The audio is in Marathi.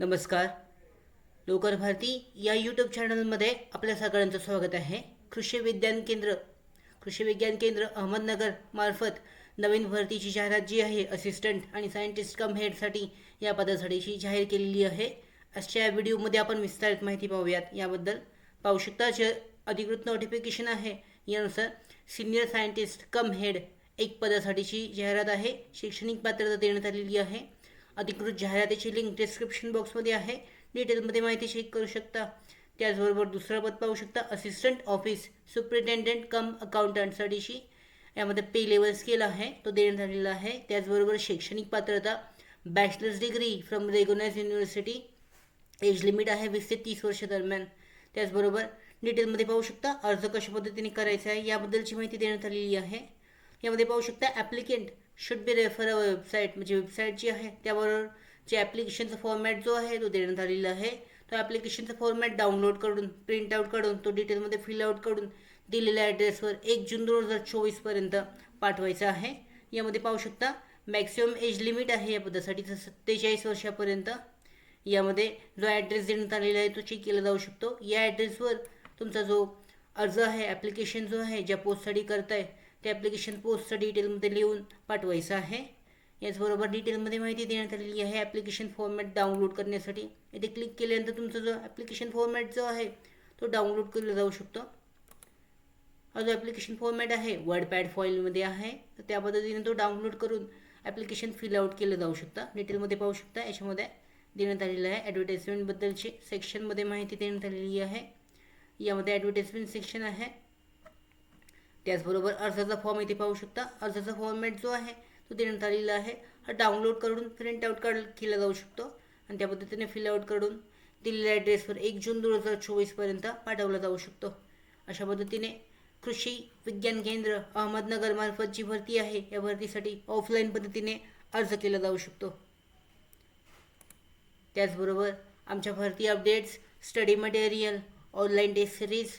नमस्कार. लोकर भारती या यूट्यूब चॅनलमध्ये आपल्या सगळ्यांचं स्वागत आहे. कृषी विज्ञान केंद्र कृषी विज्ञान केंद्र अहमदनगर मार्फत नवीन भरतीची जाहिरात जी आहे असिस्टंट आणि सायंटिस्ट कम हेडसाठी या पदासाठीची जाहीर केलेली आहे. आजच्या या व्हिडिओमध्ये आपण विस्तारित माहिती पाहूयात. याबद्दल पाहू शकता जे अधिकृत नोटिफिकेशन आहे यानुसार सिनियर सायंटिस्ट कम हेड एक पदासाठीची जाहिरात आहे. शैक्षणिक पात्रता देण्यात आलेली आहे. अधिकृत जाहिरातीची लिंक डिस्क्रिप्शन बॉक्समध्ये आहे. डिटेलमध्ये माहिती चेक करू शकता. त्याचबरोबर दुसरं पद पाहू शकता. असिस्टंट ऑफिस सुप्रिटेंडेंट कम अकाउंटंटसाठीची यामध्ये पे लेवल स्केल आहे. तो देण्यात आलेला आहे. त्याचबरोबर शैक्षणिक पात्रता. Bachelor's degree from recognised university age limit आहे वीस ते तीस वर्ष दरम्यान. त्याचबरोबर डिटेलमध्ये पाहू शकता. अर्ज कशा पद्धतीने करायचा आहे याबद्दलची माहिती देण्यात आलेली आहे. यामध्ये पाहू शकता applicant should be refer a website म्हणजे वेबसाईट जी आहे त्याबरोबर जे ॲप्लिकेशनचा फॉर्मॅट जो आहे तो देण्यात आलेला आहे. तो ॲप्लिकेशनचा फॉर्मॅट डाउनलोड करून प्रिंट आउट काढून तो डिटेलमध्ये फिल आउट करून दिलेल्या ॲड्रेसवर एक जून दोन हजार चोवीसपर्यंत पाठवायचा आहे. यामध्ये पाहू शकता मॅक्सिमम एज लिमिट आहे या पदासाठी सत्तेचाळीस वर्षापर्यंत. यामध्ये जो ॲड्रेस देण्यात आलेला आहे तो चेक केला जाऊ शकतो. या ॲड्रेसवर तुमचा जो अर्ज आहे ॲप्लिकेशन जो आहे ज्या पोस्टसाठी करताय ते ॲप्लिकेशन पोस्टचं डिटेलमध्ये लिहून पाठवायचं आहे. याचबरोबर डिटेलमध्ये माहिती देण्यात आलेली आहे ॲप्लिकेशन फॉर्मॅट डाउनलोड करण्यासाठी. इथे क्लिक केल्यानंतर तुमचा जो ॲप्लिकेशन फॉर्मॅट जो आहे तो डाउनलोड केला जाऊ शकतो. हा जो ॲप्लिकेशन फॉर्मॅट आहे वर्ड पॅड फॉईलमध्ये आहे. तर त्या पद्धतीने तो डाउनलोड करून ॲप्लिकेशन फिल आउट केलं जाऊ शकतं. डिटेलमध्ये पाहू शकता याच्यामध्ये देण्यात आलेलं आहे ॲडव्हर्टाइजमेंटबद्दलची सेक्शनमध्ये माहिती देण्यात आलेली आहे. यामध्ये ॲडव्हर्टाइजमेंट सेक्शन आहे. त्याचबरोबर अर्जाचा फॉर्म इथे पाहू शकता. अर्जाचा फॉर्मॅट जो आहे तो देण्यात आलेला आहे. हा डाउनलोड करून प्रिंट आउट काढ केला जाऊ शकतो. आणि त्या पद्धतीने फिलआउट करून दिलेल्या ॲड्रेसवर एक जून दोन हजार चोवीसपर्यंत पाठवला जाऊ शकतो. अशा पद्धतीने कृषी विज्ञान केंद्र अहमदनगरमार्फत जी भरती आहे या भरतीसाठी ऑफलाईन पद्धतीने अर्ज केला जाऊ शकतो. त्याचबरोबर आमच्या भरती updates study material online test series